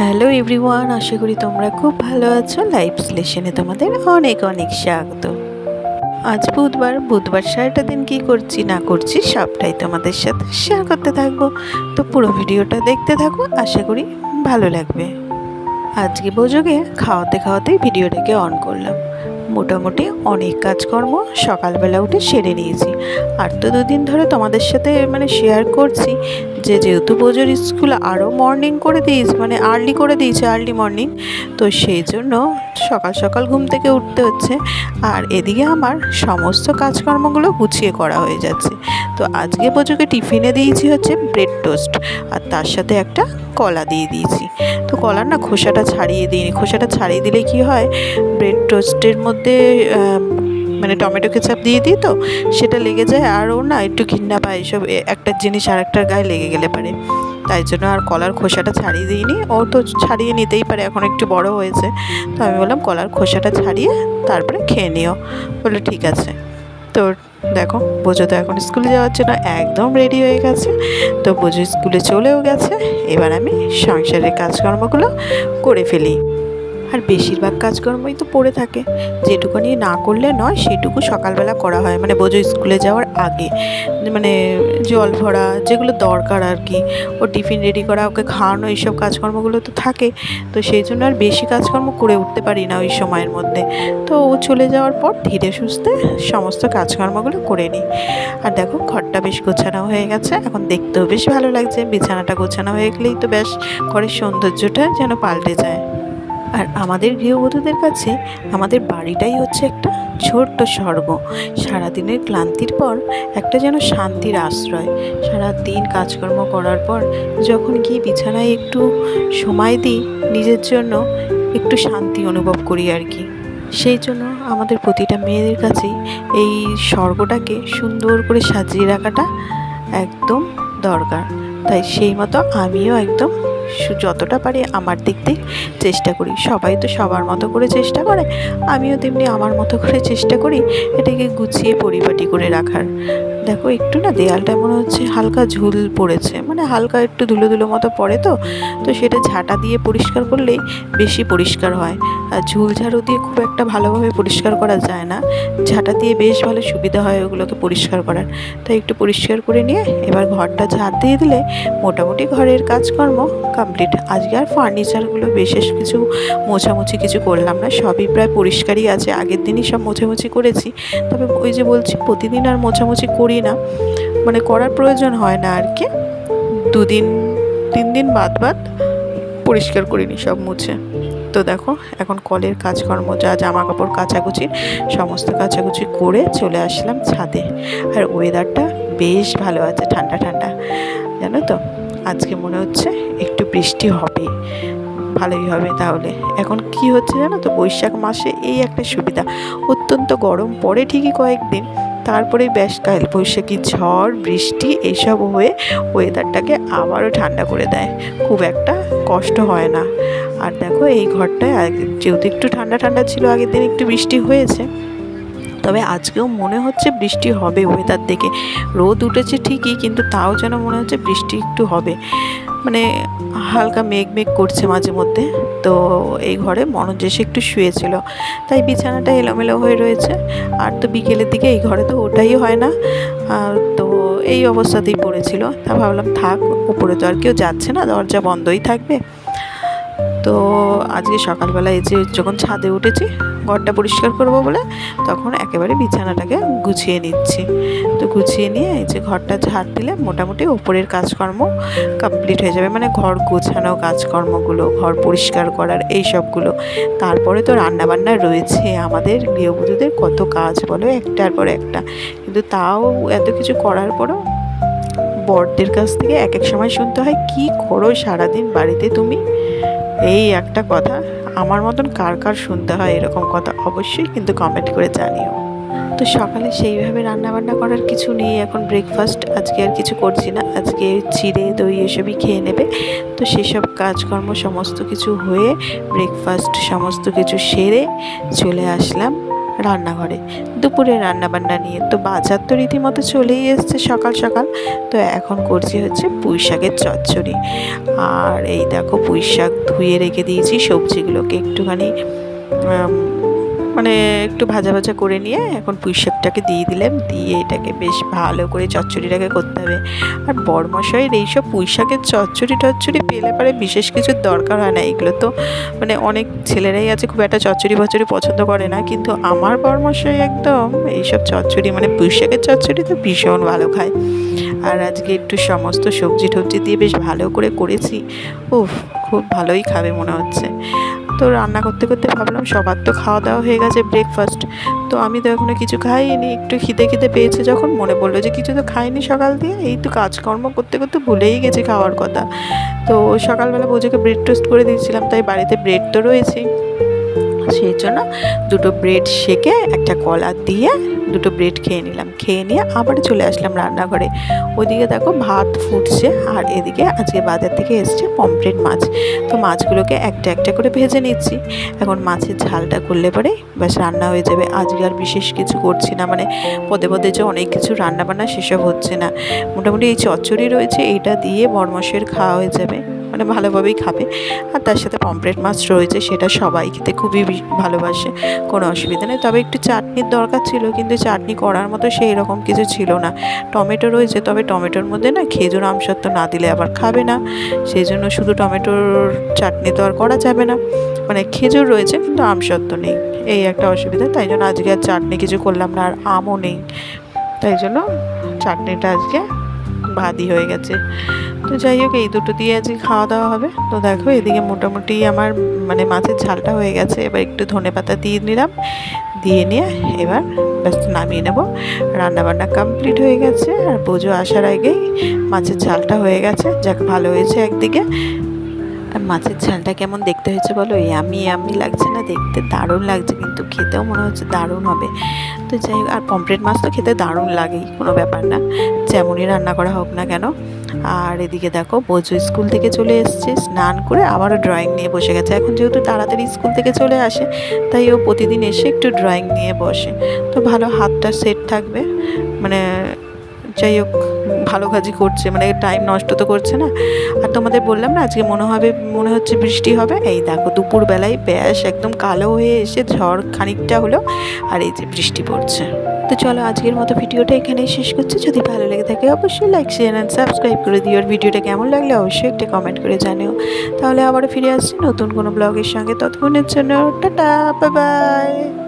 Hello everyone, আশা করি তোমরা খুব ভালো আছো। লাইভ স্লেশনে তোমাদের অনেক অনেক স্বাগত। আজ বুধবার বুধবার সারাটা দিন কী করছি, না করছি, সবটাই তোমাদের সাথে শেয়ার করতে থাকব। তো পুরো ভিডিওটা দেখতে থাকো, আশা করি ভালো লাগবে। আজকে বোঝোগে খাওয়াতে খাওয়াতেই ভিডিওটাকে অন করলাম। মোটামুটি অনেক কাজকর্ম সকালবেলা উঠে সেরে নিয়েছি। আর তো দুদিন ধরে তোমাদের সাথে মানে শেয়ার করছি যে যেহেতু পুজোর স্কুল আরও মর্নিং করে দিয়েছে মানে আর্লি করে দিয়েছে আর্লি মর্নিং তো সেই জন্য সকাল সকাল ঘুম থেকে উঠতে হচ্ছে। আর এদিকে আমার সমস্ত কাজকর্মগুলো গুছিয়ে করা হয়ে যাচ্ছে। তো আজকে পুজোকে টিফিনে দিয়েছি হচ্ছে ব্রেড টোস্ট আর তার সাথে একটা কলা দিয়ে দিয়েছি। তো কলার না খোসাটা ছাড়িয়ে দিইনি। খোসাটা ছাড়িয়ে দিলে কি হয় ব্রেড টোস্টের মধ্যে মানে টমেটো কেচাপ দিয়ে দিই তো, সেটা লেগে যায় আর ও না একটু ঘৃণা পায় এসব। একটা জিনিস আর একটার গায়ে লেগে গেলে পারে। তাই জন্য আর কলার খোসাটা ছাড়িয়ে দিইনি। ও তো ছাড়িয়ে নিতেই পারে, এখন একটু বড় হয়েছে। তো আমি বললাম কলার খোসাটা ছাড়িয়ে তারপরে খেয়ে নিও। বলল, ঠিক আছে। তো দেখো বোঝো তো এখন স্কুলে যাওয়ার জন্য একদম রেডি হয়ে গেছে। তো বোঝো স্কুলে চলেও গেছে। এবার আমি সংসারের কাজকর্মগুলো করে ফেলি। আর বেশিরভাগ কাজকর্মই তো পড়ে থাকে। যেটুকুনি না করলে নয়, সেটুকু সকালবেলা করা হয়। মানে বোঝো স্কুলে যাওয়ার আগে। মানে জল ভরা, যেগুলো দরকার আর কি। ও টিফিন রেডি করা, ওকে খাওয়ানো, এইসব কাজকর্মগুলো তো থাকে। তো সেই জন্য আর বেশি কাজকর্ম করে উঠতে পারি না ওই সময়ের মধ্যে। তো ও চলে যাওয়ার পর ধীরে সুস্থে সমস্ত কাজকর্মগুলো করে নিই। আর দেখো, ঘরটা বেশ গোছানো হয়ে গেছে। এখন দেখতেও বেশ ভালো লাগছে। বিছানাটা গোছানো হয়ে গেলেই তো বেশ ঘরের সৌন্দর্যটা যেন পাল্টে যায়। আর আমাদের গৃহবধূদের কাছে আমাদের বাড়িটাই হচ্ছে একটা ছোট্ট স্বর্গ। সারাদিনের ক্লান্তির পর একটা যেন শান্তির আশ্রয়। সারা দিন কাজকর্ম করার পর যখন গিয়ে বিছানায় একটু সময় দিই, নিজের জন্য একটু শান্তি অনুভব করি আর কি। সেই জন্য আমাদের প্রতিটা মেয়েদের কাছেই এই স্বর্গটাকে সুন্দর করে সাজিয়ে রাখাটা একদম দরকার। তাই সেই মতো আমিও একদম যতটা পারি আমার দিক দিয়ে চেষ্টা করি। সবাই তো সবার মতো করে চেষ্টা করে, আমিও তেমনি আমার মতো করে চেষ্টা করি এটাকে গুছিয়ে পরিপাটি করে রাখার। দেখো, একটু না দেয়ালটা মনে হচ্ছে হালকা ঝুল পড়েছে। মানে হালকা একটু ধুলো ধুলো মতো পড়ে তো। তো সেটা ঝাঁটা দিয়ে পরিষ্কার করলেই বেশি পরিষ্কার হয়। আর ঝুল ঝাড়ু দিয়ে খুব একটা ভালোভাবে পরিষ্কার করা যায় না। ঝাঁটা দিয়ে বেশ ভালো সুবিধা হয় ওগুলোকে পরিষ্কার করার। তাই একটু পরিষ্কার করে নিয়ে এবার ঘরটা ঝাড় দিয়ে দিলে মোটামুটি ঘরের কাজকর্ম কমপ্লিট। আজকে আর ফার্নিচারগুলো বিশেষ কিছু মোছামুছি কিছু করলাম না। সবই প্রায় পরিষ্কারই আছে। আগের দিনই সব মোছামুছি করেছি। তবে ওই যে বলছি, প্রতিদিন আর মোছামুছি করি না। মানে করার প্রয়োজন হয় না আর কি দুদিন, তিন দিন বাদ বাদ পরিষ্কার করিনি সব মুছে। তো দেখো, এখন কলের কাজকর্ম, যা জামা কাপড় কাচাকুচি, সমস্ত কাচাকুচি করে চলে আসলাম ছাদে। আর ওয়েদারটা বেশ ভালো আছে, ঠান্ডা ঠান্ডা। জানো তো, আজকে মনে হচ্ছে একটু বৃষ্টি হবে। ভালোই হবে তাহলে। এখন কি হচ্ছে জানো তো? বৈশাখ মাসে এই একটা সুবিধা। অত্যন্ত গরম পড়ে ঠিকই কয়েকদিন। তারপরে বেশ কাল বৈশাখী ঝড়, বৃষ্টি এসব হয়ে ওয়েদারটাকে আবারও ঠান্ডা করে দেয়। খুব একটা কষ্ট হয় না। আর দেখো এই ঘরটায় যেহেতু একটু ঠান্ডা ঠান্ডা ছিল, আগের দিন একটু বৃষ্টি হয়েছে। তবে আজকেও মনে হচ্ছে বৃষ্টি হবে ওয়েদার দেখে। রোদ উঠেছে ঠিকই, কিন্তু তাও যেন মনে হচ্ছে বৃষ্টি একটু হবে। মানে হালকা মেঘ মেঘ করছে মাঝে মধ্যে। তো এই ঘরে মনোজ এসে একটু শুয়েছিল। তাই বিছানাটা এলোমেলো হয়ে রয়েছে। আর তো বিকেলের দিকে এই ঘরে তো ওটাই হয় না। তো এই অবস্থাতেই পড়েছিল। তা ভাবলাম থাক, উপরে তো আর কেউ যাচ্ছে না, দরজা বন্ধই থাকবে। তো আজকে সকালবেলা এই যে যখন ছাদে উঠেছি, ঘরটা পরিষ্কার করব বলে, তখন একেবারে বিছানাটাকে গুছিয়ে নিচ্ছি। তো গুছিয়ে নিয়ে এই যে ঘরটা ঝাড় দিলে মোটামুটি ওপরের কাজকর্ম কমপ্লিট হয়ে যাবে। মানে ঘর গোছানো কাজকর্মগুলো, ঘর পরিষ্কার করার এই সবগুলো। তারপরে তো রান্নাবান্না রয়েছে। আমাদের গৃহবধূদের কত কাজ বলো, একটার পর একটা। কিন্তু তাও এত কিছু করার পরও বরদের কাছ থেকে এক এক সময় শুনতে হয়, কি করো সারাদিন বাড়িতে তুমি? এই একটা কথা, আমার মতন কার কার শুনতে হয় এরকম কথা অবশ্যই কিন্তু কমেন্ট করে জানিও। তো সকালে সেইভাবে রান্নাবান্না করার কিছু নেই, এখন ব্রেকফাস্ট আজকে আর কিছু করছি না। আজকে চিড়ে, দই এসবই খেয়ে নেবে। তো সেসব কাজকর্ম সমস্ত কিছু হয়ে ব্রেকফাস্ট সমস্ত কিছু সেরে চলে আসলাম। রান্নাঘরে। দুপুরে রান্নাবান্না নিয়ে তো বাজার তো রীতিমতো চলেই এসছে সকাল সকাল। তো এখন করছি হচ্ছে পুঁই শাকের চচ্চড়ি। আর এই দেখো পুঁই শাক ধুয়ে রেখে দিয়েছি, সবজিগুলোকে একটুখানি মানে একটু ভাজা ভাজা করে নিয়ে এখন পুঁই শাকটাকে দিয়ে দিলাম। দিয়ে এটাকে বেশ ভালো করে চচ্চড়িটাকে করতে হবে। আর বড়মশাইয়ের এইসব পুঁই শাকের চচ্চড়ি টচ্চড়ি পেলে পারে বিশেষ কিছু দরকার হয় না। এগুলো তো মানে অনেক ছেলেরাই আছে, খুব একটা চচ্চড়ি ফচ্চড়ি পছন্দ করে না। কিন্তু আমার বড়মশাই একদম এইসব চচ্চড়ি মানে পুঁই শাকের চচ্চড়ি তো ভীষণ ভালো খায়। আর আজকে একটু সমস্ত সবজি টবজি দিয়ে বেশ ভালো করে করেছি। উফ, খুব ভালোই খাবে মনে হচ্ছে। তো রান্না করতে করতে ভাবলাম সবার তো খাওয়া দাওয়া হয়ে গেছে ব্রেকফাস্ট তো আমি তো এখনও কিছু খাইনি, একটু খিদে খিদে পেয়েছে যখন মনে পড়ল যে কিছু তো খাইনি সকাল দিয়ে এই তো কাজকর্ম করতে করতে ভুলেই গেছে খাওয়ার কথা। তো সকালবেলা বোঝাকে ব্রেড টোস্ট করে দিয়েছিলাম, তাই বাড়িতে ব্রেড তো রয়েছেই। সেই জন্য দুটো ব্রেড সেকে একটা কলা দিয়ে দুটো ব্রেড খেয়ে নিলাম। খেয়ে নিয়ে আবার চলে আসলাম রান্নাঘরে। ওদিকে দেখো ভাত ফুটছে আর এদিকে আজকে বাজার থেকে এসছে পমফ্রেট মাছ। তো মাছগুলোকে একটা একটা করে ভেজে নিচ্ছি। এখন মাছের ঝালটা করলে পরে ব্যাস রান্না হয়ে যাবে। আজকে আর বিশেষ কিছু করছি না। মানে পদে পদে যে অনেক কিছু রান্না বান্না সেসব হচ্ছে না। মোটামুটি এই চচ্চড়ি রয়েছে, এইটা দিয়ে বরমশের খাওয়া হয়ে যাবে। মানে ভালোভাবেই খাবে। আর তার সাথে পমফ্রেট মাছ রয়েছে, সেটা সবাই খেতে খুবই ভালোবাসে, কোনো অসুবিধা নেই। তবে একটু চাটনির দরকার ছিল, কিন্তু চাটনি করার মতো সেই রকম কিছু ছিল না। টমেটো রয়েছে, তবে টমেটোর মধ্যে না খেজুর আমসত্ব না দিলে আবার খাবে না। সেই জন্য শুধু টমেটোর চাটনি তো আর করা যাবে না। মানে খেজুর রয়েছে, কিন্তু আমসত্ব নেই। এই একটা অসুবিধা, তাই জন্য আজকে আর চাটনি কিছু করলাম না, আর আমও নেই। তাই জন্য চাটনিটা আজকে ভাদি হয়ে গেছে। তো যাই হোক, এই দুটো দিয়ে আজকে খাওয়া দাওয়া হবে। তো দেখো, এদিকে মোটামুটি আমার মানে মাছের ঝালটা হয়ে গেছে। এবার একটু ধনে পাতা দিয়ে নিলাম। দিয়ে নিয়ে এবার ব্যাস নামিয়ে নেব। রান্নাবান্না কমপ্লিট হয়ে গেছে। আর পুজো আসার আগেই মাছের ঝালটা হয়ে গেছে। যাক, ভালো হয়েছে একদিকে। আর মাছের ঝালটা কেমন দেখতে হয়েছে বলো? আমি আমি লাগছে না দেখতে। দারুণ লাগছে, কিন্তু খেতেও মনে হচ্ছে দারুণ হবে। তো যাই আর পমফ্রেট মাছ তো খেতে দারুণ লাগেই কোনো ব্যাপার না। যেমনই রান্না করা হোক না কেন। আর এদিকে দেখো বোঝো স্কুল থেকে চলে এসছে, স্নান করে আবারও ড্রয়িং নিয়ে বসে গেছে। এখন যেহেতু তাড়াতাড়ি স্কুল থেকে চলে আসে, তাই ও প্রতিদিন এসে একটু ড্রয়িং নিয়ে বসে। তো ভালো হাতটা সেট থাকবে। মানে যাই হোক ভালো কাজই করছে মানে টাইম নষ্ট তো করছে না। আর তোমাদের বললাম না, আজকে মনে হবে, মনে হচ্ছে বৃষ্টি হবে। এই দেখো, দুপুরবেলায় ব্যাস একদম কালো হয়ে এসে ঝড় খানিকটা হলো, আর এই যে বৃষ্টি পড়ছে। তো চলো আজকের মতো ভিডিওটা এখানেই শেষ করছি। যদি ভালো লেগে থাকে অবশ্যই লাইক শেয়ার অ্যান্ড সাবস্ক্রাইব করে দিও। আর ভিডিওটা কেমন লাগলে অবশ্যই একটা কমেন্ট করে জানিও। তাহলে আবারও ফিরে আসছি নতুন কোনো ব্লগের সঙ্গে। ততক্ষণের জন্য টাটা বাই বাই